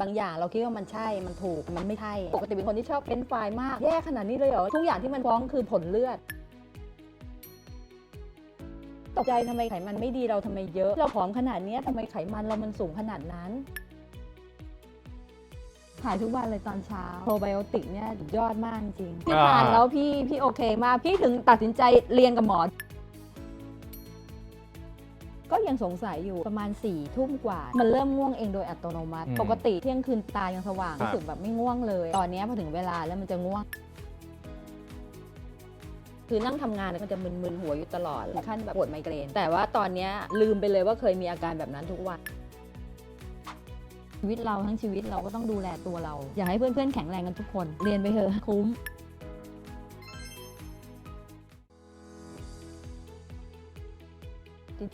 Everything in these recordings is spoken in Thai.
บางอย่างเราคิดว่ามันใช่ มันถูก มันไม่ใช่ ปกติเป็นคนที่ชอบเป็นไฟรายมาก แย่ขนาดนี้เลยเหรอ ทุกอย่างที่มันฟ้องคือผลเลือด ตกใจทำไมไขมันไม่ดีเราทำไมเยอะ เราผอมขนาดเนี้ยทำไมไขมันเรามันสูงขนาดนั้น ถ่ายทุกวันเลยตอนเช้า โปรไบโอติกเนี่ยสุดยอดมากจริง พี่อ่า ทานแล้วพี่พี่โอเคมาก พี่ถึงตัดสินใจเรียนกับหมอก็ ยังสงสัยอยู่ประมาณ4ี่ทุ่มกว่า มันเริ่มง่วงเองโดยอัตโนมัติอืมปกติเที่ยงคืนตายังสว่างครับรู้สึกแบบไม่ง่วงเลย ตอนเนี้ยพอถึงเวลาแล้วมันจะง่วงคือนั่งทำงานแล้วมันจะมึนๆหัวอยู่ตลอดถึงขั้นแบบปวดไมเกรน แต่ว่าตอนเนี้ยลืมไปเลยว่าเคยมีอาการแบบนั้นทุกวันชีวิตเราทั้งชีวิตเราก็ต้องดูแลตัวเรา อยากให้เพื่อนๆแข็งแรงกันทุกคน เรียนไปเถอะคุ้ม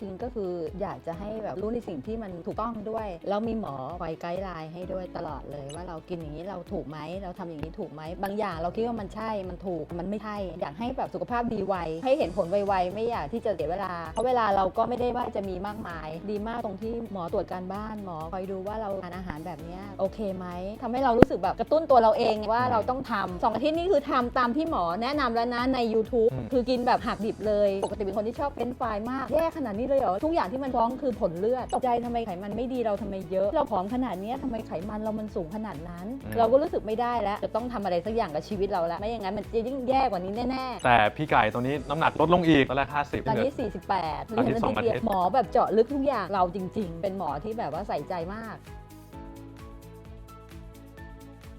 ริง ๆ ก็คืออยากจะให้แบบรู้ในสิ่งที่มันถูกต้องด้วย แล้วมีหมอคอยไกด์ไลน์ให้ด้วยตลอดเลย ว่าเรากินอย่างนี้เราถูกไหมเราทำอย่างนี้ถูกไหมบางอย่างเราคิดว่ามันใช่มันถูกมันไม่ใช่ อยากให้แบบสุขภาพดีไวให้เห็นผลไวๆไม่อยากที่จะเสียเวลา เพราะเวลาเราก็ไม่ได้ว่าจะมีมากมาย ดีมากตรงที่หมอตรวจการบ้านหมอคอยดูว่าเราทานอาหารแบบนี้โอเคไหมทำให้เรารู้สึกแบบกระตุ้นตัวเราเองว่าเราต้องทำสองอาทิตย์นี้คือทำตามที่หมอแนะนำแล้วนะใน YouTube คือกินแบบหักดิบเลย ปกติเป็นคนที่ชอบเป็นไฟรายมากแย่ขนาดนี้เลยเหรอ ทุกอย่างที่มันฟ้องคือผลเลือด ตกใจทำไมไขมันไม่ดีเราทำไมเยอะ เราผอมขนาดเนี้ยทำไมไขมันเรามันสูงขนาดนั้น อืม เราก็รู้สึกไม่ได้แล้ว จะต้องทำอะไรสักอย่างกับชีวิตเราแล้ว ไม่อย่างนั้นมันจะยิ่งแย่กว่านี้แน่แต่พี่ไก่ตอนนี้น้ำหนักลดลงอีกตอนแรก50ๆตอนนี้เหลื48อาทิตย์สองอาทิตย์หมอแบบเจาะลึกทุกอย่างเราจริง ๆ เป็นหมอที่แบบว่าใส่ใจมาก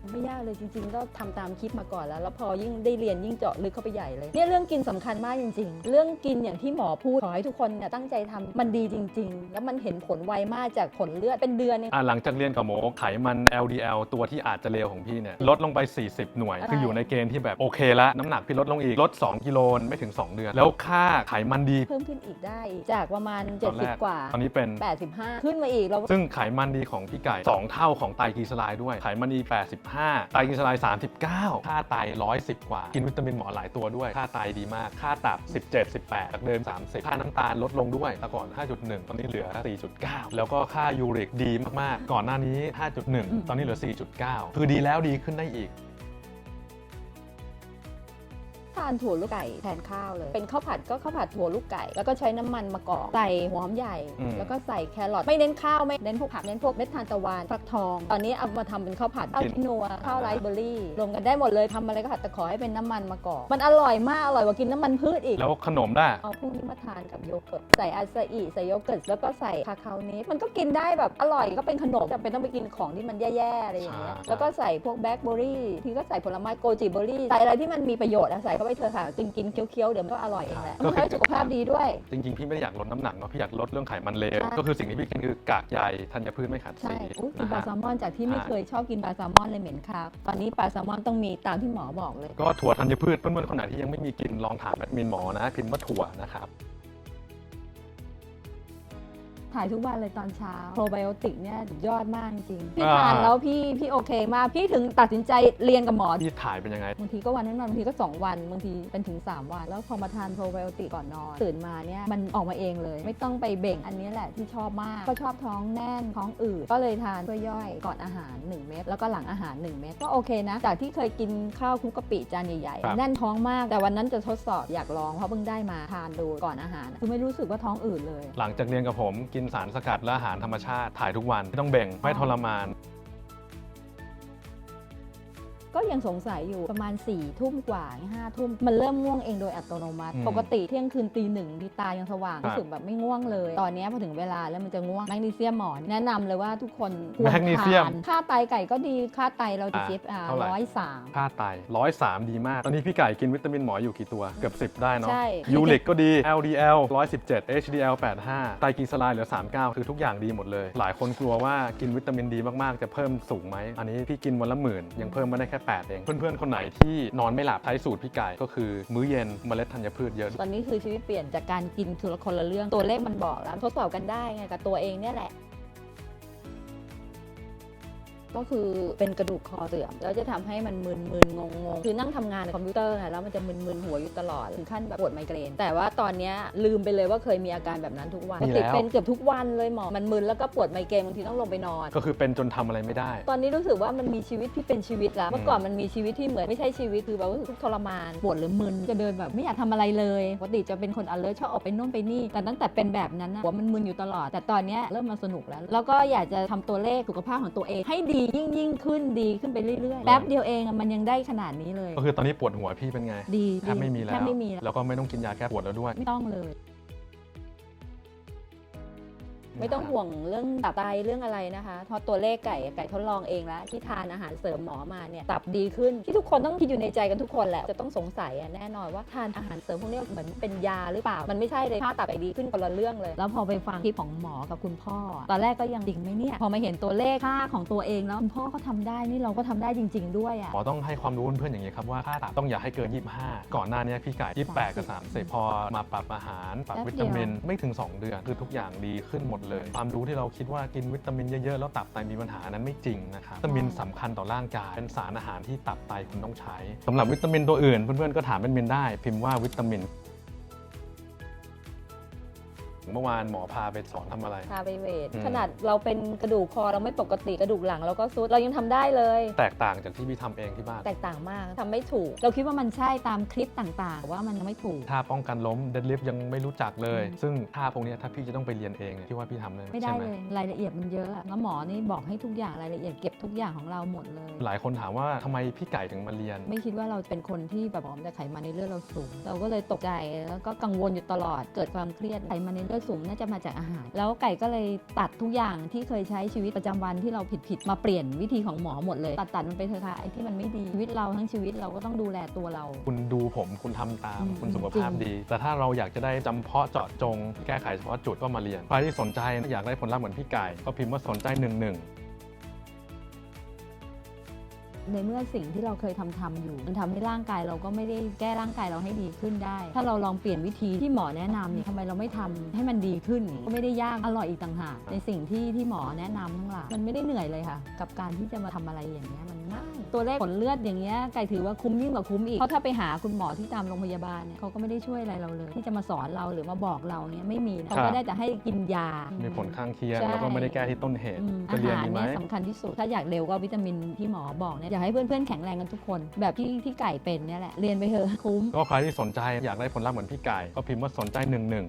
ไม่ยากเลยจริงๆ ก็ทำตามคลิปมาก่อนแล้ว แล้วพอยิ่งได้เรียนยิ่งเจาะลึกเข้าไปใหญ่เลย เนี่ยเรื่องกินสำคัญมากจริง ๆ เรื่องกินอย่างที่หมอพูดขอให้ทุกคนเนี่ยตั้งใจทำมันดีจริง ๆ แล้วมันเห็นผลไวมากจากผลเลือดเป็นเดือนเนี่ยอะหลังจากเรียนกับหมอไขมัน LDL ตัวที่อาจจะเลวของพี่เนี่ยลดลงไป 40 หน่วยใช่คืออยู่ในเกณฑ์ที่แบบโอเคแล้วน้ำหนักพี่ลดลงอีกลด 2 กิโลไม่ถึง 2 เดือน แล้วค่าไขมันดี เพิ่มขึ้นอีกได้อีกจากประมาณตอนแรก70 กว่าตอนนี้เป็น 85 ขึ้นมาอีกเราซึ่งไขมันดีของพี่ไก่2เท่าของไตรกลีเซอไรด์ด้วยไขมันดี85ไตรกลีเซอไรด์39 ค่าไต 110 กว่า กินวิตามินหมอหลายตัวด้วย ค่าไตดีมาก ค่าตับ 17 18จากเดิม 30 ค่าน้ำตาลลดลงด้วยแต่ก่อน 5.1 ตอนนี้เหลือ 4.9 แล้วก็ค่ายูริกดีมากๆ ก่อนหน้านี้ 5.1 ตอนนี้เหลือ 4.9 คือดีแล้วดีขึ้นได้อีกานถั่วลูกไก่แทนข้าวเลย เป็นข้าวผัดก็ข้าวผัดถั่วลูกไก่ แล้วก็ใช้น้ำมันมะกอกใส่หัวหอมใหญ่อืมแล้วก็ใส่แครอทไม่เน้นข้าวไม่เน้นพวกผักเน้นพวกเม็ดทานตะวันฟักทอง ตอนนี้เอามาทำเป็นข้าวผัดข้าวคินัวข้าวไรซ์เบอร์รี่รวมกันได้หมดเลยทำอะไรก็ผัดแต่ขอให้เป็นน้ำมันมะกอกมันอร่อยมากอร่อยกว่ากินน้ำมันพืชอีกแล้วขนมได้เอาพวกนี้มาทานกับโยเกิร์ตใส่อาซาอิใส่โยเกิร์ตแล้วก็ใส่คาคาโนตมันก็กินได้แบบอร่อยก็เป็นขนมจำเป็นต้องไปกินของที่มันแย่ๆอะไรอย่างเงี้ยใช่แล้วก็ใส่พวกแบล็คเบอร์รี่ทีก็ใส่ผลไม้โกจิเบอร์รี่ใส่อะไรที่มันมีประโยชน์อะใส่เข้าไปเธอะค่ะกินกินเคี้ยวๆเดี๋ยวมันก็อร่อยเองแหละมันทำให้สุขภาพดีด้วย จริงๆ พี่ไม่ได้อยากลดน้ำหนักเนาะพี่อยากลดเรื่องไขมันเลว ใช่ ก็คือสิ่งที่พี่กินคือกากใยธัญพืชไม่ขัดใช่สีอุ๊ยกินนะปลาฮะ แซลมอนจากที่ไม่อ่าเคยชอบกินปลาแซลมอนเลยเหม็นคาวตอนนี้ปลาแซลมอนต้องมีตามที่หมอบอกเลย ก็ถั่วธัญพืชเพื่อนๆคนไหนที่ยังไม่มีกินลองถามแอดมินหมอนะพิมพ์ว่าถั่วนะครับ ถ่ายทุกวันเลยตอนเช้าโปรไบโอติกเนี่ยสุดยอดมากจริงๆพี่อ่าทานแล้วพี่พี่โอเคมากพี่ถึงตัดสินใจเรียนกับหมอพี่ถ่ายเป็นยังไงบางทีก็วันนั้นวันบางทีก็ 2 วันบางทีเป็นถึง 3 วัน แล้วพอมาทานโปรไบโอติกก่อนนอน ตื่นมาเนี่ยมันออกมาเองเลย ไม่ต้องไปเบ่งอันนี้แหละที่ชอบมาก ก็ชอบท้องแน่นท้องอืดก็เลยทานเพื่อย่อยก่อนอาหาร 1 เม็ดแล้วก็หลังอาหาร 1 เม็ดก็โอเคนะ จากที่เคยกินข้าวคลุกกะปิจานใหญ่ครับๆแน่นท้องมากแต่วันนั้นจะทดสอบอยากลองเพราะเพิ่งได้มาทานดูก่อนอาหารคือไม่รู้สึกว่าท้องอืดเลย หลังจากเรียนกับผมกินสารสกัดและอาหารธรรมชาติถ่ายทุกวันไม่ต้องแบ่งไม่ทรมาน ยังสงสัยอยู่ประมาณ4ี่ทุ่มกว่าห้าทุ่มมันเริ่มง่วงเองโดยอัตโนมัติอืมปกติเที่ยงคืนตีหนึ่งที่ตายังสว่างครับรู้สึกแบบไม่ง่วงเลย ตอนนี้พอถึงเวลาแล้วมันจะง่วงแมกนีเซียมหมอนแนะนำเลยว่าทุกคนควรแมกนีเซียมทานค่าไตไก่ก็ดีค่าไตเราจะอ่าเจ็บอ่าเท่าไหร่ร้อยสามค่าไตร้อยสามดีมาก ตอนนี้พี่ไก่กินวิตามินหมออยู่กี่ตัวเกือบ 10 ได้เนาะใช่ยูริกก็ดี LDL 117 HDL 85ไตรกลีเซอไรด์เหลือ 39 คือทุกอย่างดีหมดเลย หลายคนกลัวว่ากินวิตามินดีมากๆจะเพิ่มสูงไหมอันนี้พี่กินวันละหมื่นยังเพิ่มมาได้แค่8 เอง เพื่อนๆ คนไหนที่นอนไม่หลับใช้สูตรพี่ไก่ก็คือ มื้อเย็นเมล็ดธัญพืชเยอะ ตอนนี้คือชีวิตเปลี่ยนจากการกินทุละคนละเรื่องตัวเลขมันบอกแล้วทดสอบกันได้ไงกับตัวเองเนี่ยแหละ ก็คือเป็นกระดูกคอเสื่อมแล้วจะทำให้มันมึนมึนงงงๆคือนั่งทำงานในคอมพิวเตอร์ไงแล้วมันจะมึนมึนหัวอยู่ตลอดถึงขั้นแบบปวดไมเกรน แต่ว่าตอนเนี้ยลืมไปเลยว่าเคยมีอาการแบบนั้นทุกวันมีปกติแล้วเป็นเกือบทุกวันเลยหมอมันมึนแล้วก็ปวดไมเกรนบางทีต้องลงไปนอน ก็คือเป็นจนทำอะไรไม่ได้ ตอนนี้รู้สึกว่ามันมีชีวิตที่เป็นชีวิตแล้วเมื่อก่อนมันมีชีวิตที่เหมือนไม่ใช่ชีวิตคือแบบว่าทุกข์ทรมานปวดหรือมึนจะเดินแบบไม่อยากทำอะไรเลยปกติจะเป็นคน alert ชอบออกไปนู่นไปนี่ แต่ตั้งแต่เป็นแบบนั้นนะหัวมันมึนอยู่ตลอด แต่ตอนเนี้ยเริ่มมาสนุกแล้ว แล้วก็อยากจะทำตัวเลขสุขภาพของตัวเองให้ดียิ่งยิ่งขึ้นดีขึ้นไปเรื่อยๆแป๊บเดียวเองอะมันยังได้ขนาดนี้เลย ก็คือตอนนี้ปวดหัวพี่เป็นไงดีแทบไม่มีแล้วแทบไม่มีแล้ว แล้วก็ไม่ต้องกินยาแก้ปวดแล้วด้วย ไม่ต้องเลย ไม่ต้องห่วงเรื่องตับไตเรื่องอะไรนะคะเพราะตัวเลขไก่ไก่ทดลองเองแล้วที่ทานอาหารเสริมหมอมาเนี่ยตับดีขึ้นที่ทุกคนต้องคิดอยู่ในใจกันทุกคนแหละจะต้องสงสัยอะแน่นอนว่าทานอาหารเสริมพวกนี้เหมือนเป็นยาหรือเปล่ามันไม่ใช่เลยค่าตับไก่ดีขึ้นคนละเรื่องเลย แล้วพอไปฟังคลิปของหมอกับคุณพ่อ ตอนแรกก็ยังดิ่งไหมเนี่ยพอมาเห็นตัวเลขค่าของตัวเองแล้วคุณพ่อก็ทำได้นี่เราก็ทำได้จริง ๆ ด้วยอะหมอต้องให้ความรู้เพื่อนๆอย่างนี้ครับว่าค่าตับต้องอย่าให้เกิน 25 ก่อนหน้านี้พี่ไก่28กับ30พอมาปรับอาหารปรับแป๊บวิตามินไม่ถึง 2 เดือนคือทุกอย่างดีขึ้นหมดเลย ความรู้ที่เราคิดว่ากินวิตามินเยอะๆ แล้วตับไตมีปัญหานั้นไม่จริงนะครับวิตามินสำคัญต่อร่างกายเป็นสารอาหารที่ตับไตคุณต้องใช้สำหรับวิตามินตัวอื่น เพื่อนๆก็ถามเป็นเมนได้ พิมพ์ว่าวิตามิน เมื่อวานหมอพาไปสอนทำอะไร พาไปเวทอืม ขนาดเราเป็นกระดูกคอเราไม่ปกติกระดูกหลังเราก็ซุดเรายังทำได้เลย แตกต่างจากที่พี่ทำเองที่บ้าน แตกต่างมากทำไม่ถูก เราคิดว่ามันใช่ตามคลิปต่างๆว่ามันยังไม่ถูก ท่าป้องกันล้มเดดลิฟยังไม่รู้จักเลย อืม ซึ่งท่าพวกเนี้ยถ้าพี่จะต้องไปเรียนเองเนี่ยพี่ว่าพี่ทำได้ไม่ได้ใช่ห เลยรายละเอียดมันเยอะอะแล้วหมอนี่บอกให้ทุกอย่างรายละเอียดเก็บทุกอย่างของเราหมดเลย หลายคนถามว่าทำไมพี่ไก่ถึงมาเรียน ไม่คิดว่าเราเป็นคนที่แบบผอมแต่ไขมันในเลือดเราสูง เราก็เลยตกใจแล้วก็กังวลอยู่ตลอดเกิดความเครียดไขมันในเลือดสูงน่าจะมาจากอาหาร แล้วไก่ก็เลยตัดทุกอย่างที่เคยใช้ชีวิตประจำวันที่เราผิดๆมาเปลี่ยนวิธีของหมอหมดเลย ตัดตัดมันไปเถอะค่ะไอ้ที่มันไม่ดีชีวิตเราทั้งชีวิตเราก็ต้องดูแลตัวเรา คุณดูผมคุณทำตามอืมคุณสุขภาพจริงดี แต่ถ้าเราอยากจะได้จำเพาะเจาะจง แก้ไขเฉพาะจุดก็มาเรียนใครที่สนใจอยากได้ผลลัพธ์เหมือนพี่ไก่ก็พิมพ์ว่าสนใจหนึ่งหนึ่ง ในเมื่อสิ่งที่เราเคยทำทำอยู่ มันทำให้ร่างกายเราก็ไม่ได้แก้ร่างกายเราให้ดีขึ้นได้ ถ้าเราลองเปลี่ยนวิธีที่หมอแนะนำเนี่ยทำไมเราไม่ทำให้มันดีขึ้น ก็ไม่ได้ยากอร่อยอีกต่างหากในสิ่งที่ที่หมอแนะนำทั้งหลายมันไม่ได้เหนื่อยเลยค่ะ กับการที่จะมาทำอะไรอย่างเงี้ยมันง่าย ตัวเลขผลเลือดอย่างเงี้ยไก่ถือว่าคุ้มยิ่งกว่าคุ้มอีกเพราะถ้าไปหาคุณหมอที่ตามโรงพยาบาลเนี่ยเขาก็ไม่ได้ช่วยอะไรเราเลย ที่จะมาสอนเราหรือมาบอกเราเนี่ยไม่มีนะเขาก็ได้แต่ให้กินยา มีผลข้างเคียง ใช่ แล้วก็ไม่ได้แก้ที่ต้นเหตุอืมจะอาเรียนหารดีไหม เนี่ยสำคัญที่สุด ถ้าอยากเร็วก็วิตามินที่หมอบอกเนี่ยอยากให้เพื่อนๆแข็งแรงกันทุกคน แบบที่ที่ไก่เป็นเนี่ยแหละเรียนไปเถอะคุ้ม ก็ใครที่สนใจอยากได้ผลลัพธ์เหมือนพี่ไก่ ก็พิมพ์ว่าสนใจหนึ่งหนึ่ง